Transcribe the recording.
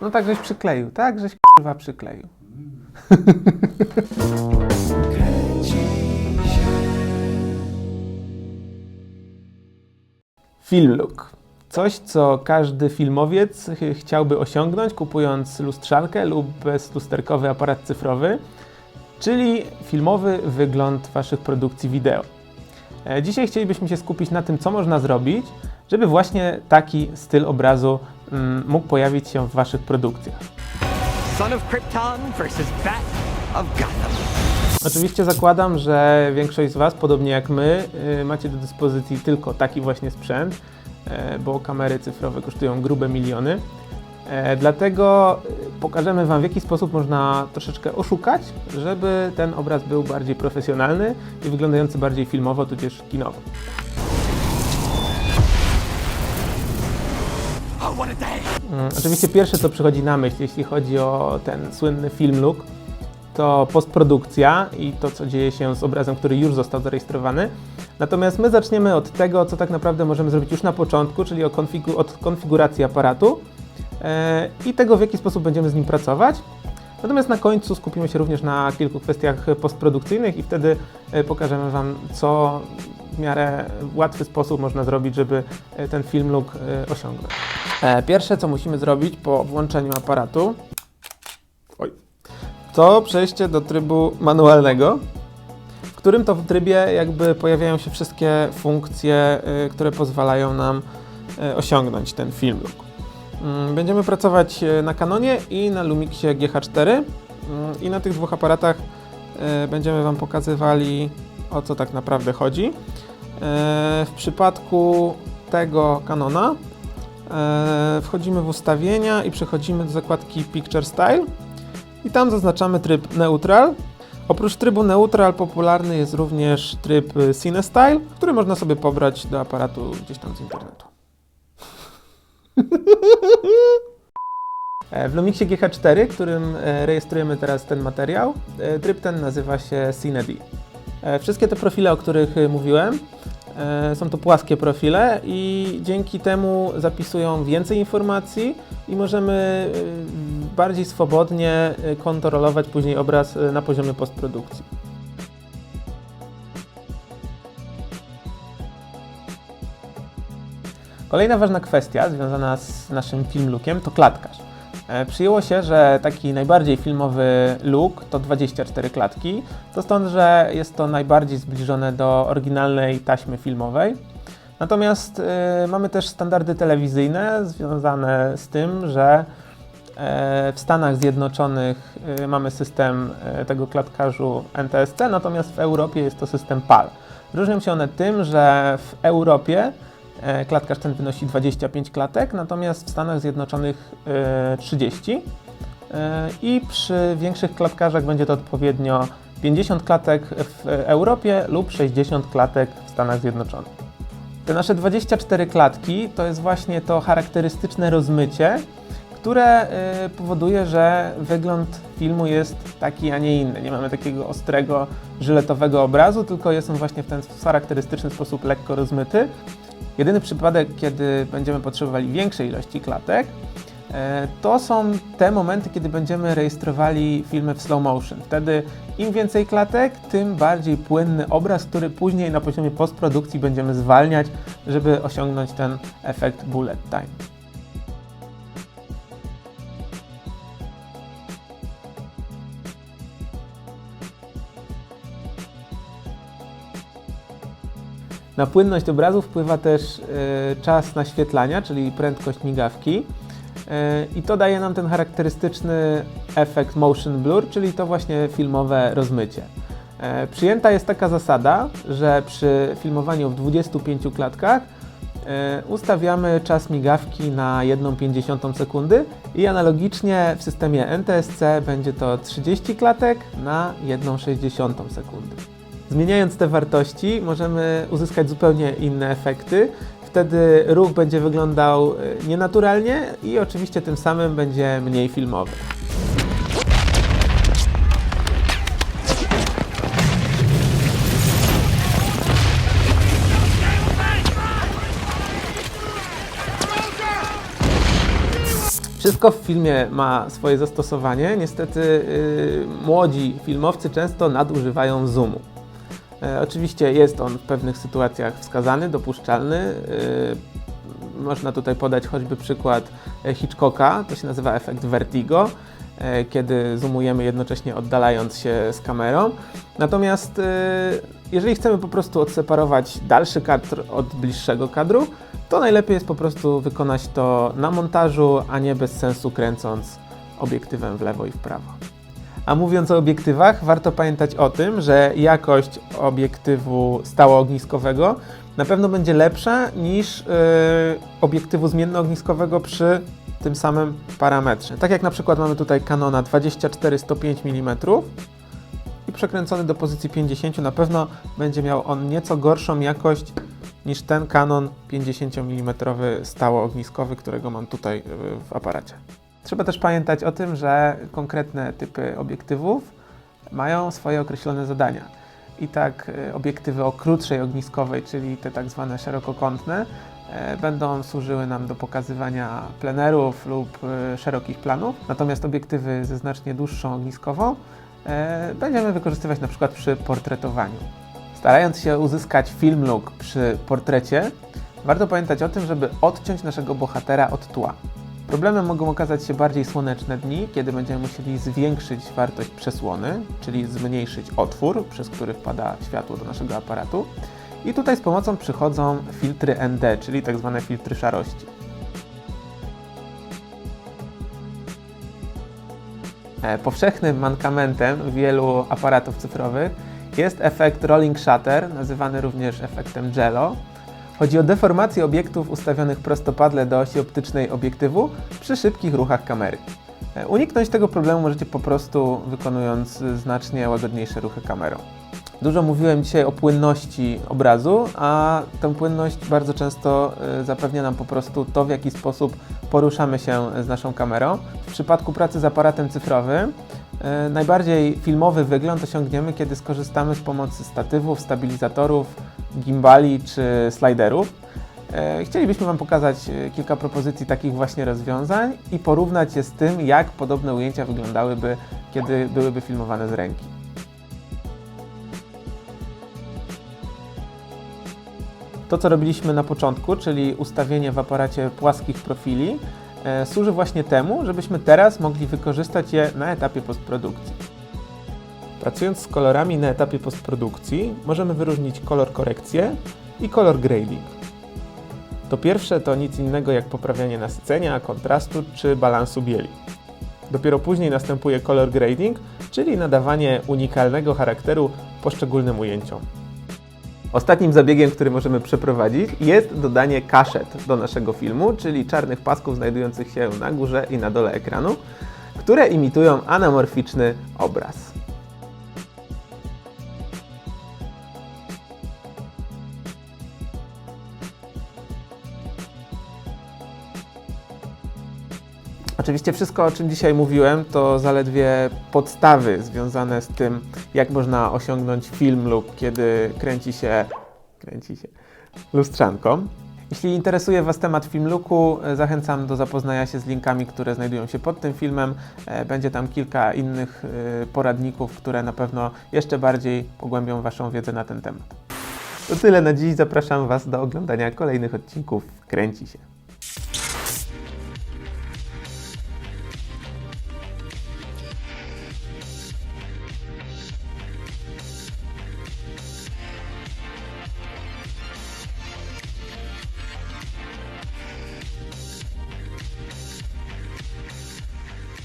No tak żeś przykleił, tak żeś kurwa przykleił. Film look. Coś, co każdy filmowiec ch- chciałby osiągnąć, kupując lustrzankę lub bezlusterkowy aparat cyfrowy, czyli filmowy wygląd Waszych produkcji wideo. E, Dzisiaj chcielibyśmy się skupić na tym, co można zrobić, żeby właśnie taki styl obrazu mógł pojawić się w Waszych produkcjach. Son of Krypton versus Bat of Gotham. Oczywiście zakładam, że większość z Was, podobnie jak my, y, macie do dyspozycji tylko taki właśnie sprzęt, e, bo kamery cyfrowe kosztują grube miliony. E, Dlatego y, pokażemy Wam, w jaki sposób można troszeczkę oszukać, żeby ten obraz był bardziej profesjonalny i wyglądający bardziej filmowo, tudzież kinowo. Oh, what a day! Mm, Oczywiście pierwsze, co przychodzi na myśl, jeśli chodzi o ten słynny film look, to postprodukcja i to, co dzieje się z obrazem, który już został zarejestrowany. Natomiast my zaczniemy od tego, co tak naprawdę możemy zrobić już na początku, czyli od konfiguracji aparatu e, i tego, w jaki sposób będziemy z nim pracować. Natomiast na końcu skupimy się również na kilku kwestiach postprodukcyjnych i wtedy e, pokażemy Wam, co w miarę łatwy sposób można zrobić, żeby e, ten film look osiągnąć. E, Pierwsze, co musimy zrobić po włączeniu aparatu, oj, to przejście do trybu manualnego, w którym to w trybie jakby pojawiają się wszystkie funkcje, y, które pozwalają nam y, osiągnąć ten film. Mm, Będziemy pracować y, na Canonie i na Lumixie GH4 mm, i na tych dwóch aparatach będziemy Wam pokazywali o co tak naprawdę chodzi. Y, W przypadku tego Canona e, wchodzimy w ustawienia i przechodzimy do zakładki Picture Style i tam zaznaczamy tryb Neutral. Oprócz trybu Neutral popularny jest również tryb Cine Style, który można sobie pobrać do aparatu gdzieś tam z internetu. E, W Lumixie GH4, którym e, rejestrujemy teraz ten materiał, e, tryb ten nazywa się Cine D. E, Wszystkie te profile, o których mówiłem, e, są to płaskie profile i dzięki temu zapisują więcej informacji i możemy y, bardziej swobodnie y, kontrolować później obraz na poziomie postprodukcji. Kolejna ważna kwestia związana z naszym film lookiem to klatkarz. E, Przyjęło się, że taki najbardziej filmowy look to 24 klatki, to stąd, że jest to najbardziej zbliżone do oryginalnej taśmy filmowej. Natomiast y, mamy też standardy telewizyjne związane z tym, że e, w Stanach Zjednoczonych y, mamy system y, tego klatkarzu NTSC, natomiast w Europie jest to system PAL. Różnią się one tym, że w Europie klatkarz ten wynosi 25 klatek, natomiast w Stanach Zjednoczonych e, 30. E, I przy większych klatkarzach będzie to odpowiednio 50 klatek w Europie lub 60 klatek w Stanach Zjednoczonych. Te nasze 24 klatki to jest właśnie to charakterystyczne rozmycie, które powoduje, że wygląd filmu jest taki, a nie inny. Nie mamy takiego ostrego, żyletowego obrazu, tylko jest on właśnie w ten charakterystyczny sposób lekko rozmyty. Jedyny przypadek, kiedy będziemy potrzebowali większej ilości klatek, e, to są te momenty, kiedy będziemy rejestrowali filmy w slow motion. Wtedy im więcej klatek, tym bardziej płynny obraz, który później na poziomie postprodukcji będziemy zwalniać, żeby osiągnąć ten efekt bullet time. Na płynność obrazu wpływa też e, czas naświetlania, czyli prędkość migawki. E, I to daje nam ten charakterystyczny efekt motion blur, czyli to właśnie filmowe rozmycie. E, Przyjęta jest taka zasada, że przy filmowaniu w 25 klatkach ustawiamy czas migawki na 1,5 sekundy i analogicznie w systemie NTSC będzie to 30 klatek na 1,6 sekundy. Zmieniając te wartości, możemy uzyskać zupełnie inne efekty. Wtedy ruch będzie wyglądał e, nienaturalnie i oczywiście tym samym będzie mniej filmowy. Wszystko w filmie ma swoje zastosowanie. Niestety yy, młodzi filmowcy często nadużywają zoomu. E, oczywiście jest on w pewnych sytuacjach wskazany, dopuszczalny. E, można tutaj podać choćby przykład e, Hitchcocka, to się nazywa efekt vertigo, kiedy zoomujemy jednocześnie oddalając się z kamerą. Natomiast jeżeli chcemy po prostu odseparować dalszy kadr od bliższego kadru, to najlepiej jest po prostu wykonać to na montażu, a nie bez sensu kręcąc obiektywem w lewo i w prawo. A mówiąc o obiektywach, warto pamiętać o tym, że jakość obiektywu stałoogniskowego na pewno będzie lepsza niż yy, obiektywu zmiennoogniskowego przy tym samym parametrze. Tak jak na przykład mamy tutaj Canona 24-105 mm i przekręcony do pozycji 50, na pewno będzie miał on nieco gorszą jakość niż ten Canon 50 mm stałoogniskowy, którego mam tutaj yy, w aparacie. Trzeba też pamiętać o tym, że konkretne typy obiektywów mają swoje określone zadania. I tak e, obiektywy o krótszej ogniskowej, czyli te tak zwane szerokokątne, e, będą służyły nam do pokazywania plenerów lub e, szerokich planów. Natomiast obiektywy ze znacznie dłuższą ogniskową będziemy wykorzystywać na przykład przy portretowaniu. Starając się uzyskać film look przy portrecie, warto pamiętać o tym, żeby odciąć naszego bohatera od tła. Problemem mogą okazać się bardziej słoneczne dni, kiedy będziemy musieli zwiększyć wartość przesłony, czyli zmniejszyć otwór, przez który wpada światło do naszego aparatu. I tutaj z pomocą przychodzą filtry ND, czyli tak zwane filtry szarości. E, Powszechnym mankamentem wielu aparatów cyfrowych jest efekt rolling shutter, nazywany również efektem jello. Chodzi o deformację obiektów ustawionych prostopadle do osi optycznej obiektywu przy szybkich ruchach kamery. E, Uniknąć tego problemu możecie po prostu wykonując znacznie łagodniejsze ruchy kamerą. Dużo mówiłem dzisiaj o płynności obrazu, a tę płynność bardzo często y, zapewnia nam po prostu to, w jaki sposób poruszamy się z naszą kamerą. W przypadku pracy z aparatem cyfrowym y, najbardziej filmowy wygląd osiągniemy, kiedy skorzystamy z pomocy statywów, stabilizatorów, gimbali czy sliderów. E, Chcielibyśmy Wam pokazać e, kilka propozycji takich właśnie rozwiązań i porównać je z tym, jak podobne ujęcia wyglądałyby, kiedy byłyby filmowane z ręki. To, co robiliśmy na początku, czyli ustawienie w aparacie płaskich profili, e, służy właśnie temu, żebyśmy teraz mogli wykorzystać je na etapie postprodukcji. Pracując z kolorami na etapie postprodukcji, możemy wyróżnić kolor korekcję i kolor grading. To pierwsze to nic innego jak poprawianie nasycenia, kontrastu czy balansu bieli. Dopiero później następuje color grading, czyli nadawanie unikalnego charakteru poszczególnym ujęciom. Ostatnim zabiegiem, który możemy przeprowadzić, jest dodanie kaszet do naszego filmu, czyli czarnych pasków znajdujących się na górze i na dole ekranu, które imitują anamorficzny obraz. Oczywiście wszystko, o czym dzisiaj mówiłem, to zaledwie podstawy związane z tym, jak można osiągnąć film lub kiedy kręci się, kręci się lustrzanką. Jeśli interesuje Was temat Filmlooku, e, zachęcam do zapoznania się z linkami, które znajdują się pod tym filmem. E, Będzie tam kilka innych e, poradników, które na pewno jeszcze bardziej pogłębią Waszą wiedzę na ten temat. To tyle na dziś. Zapraszam Was do oglądania kolejnych odcinków Kręci się.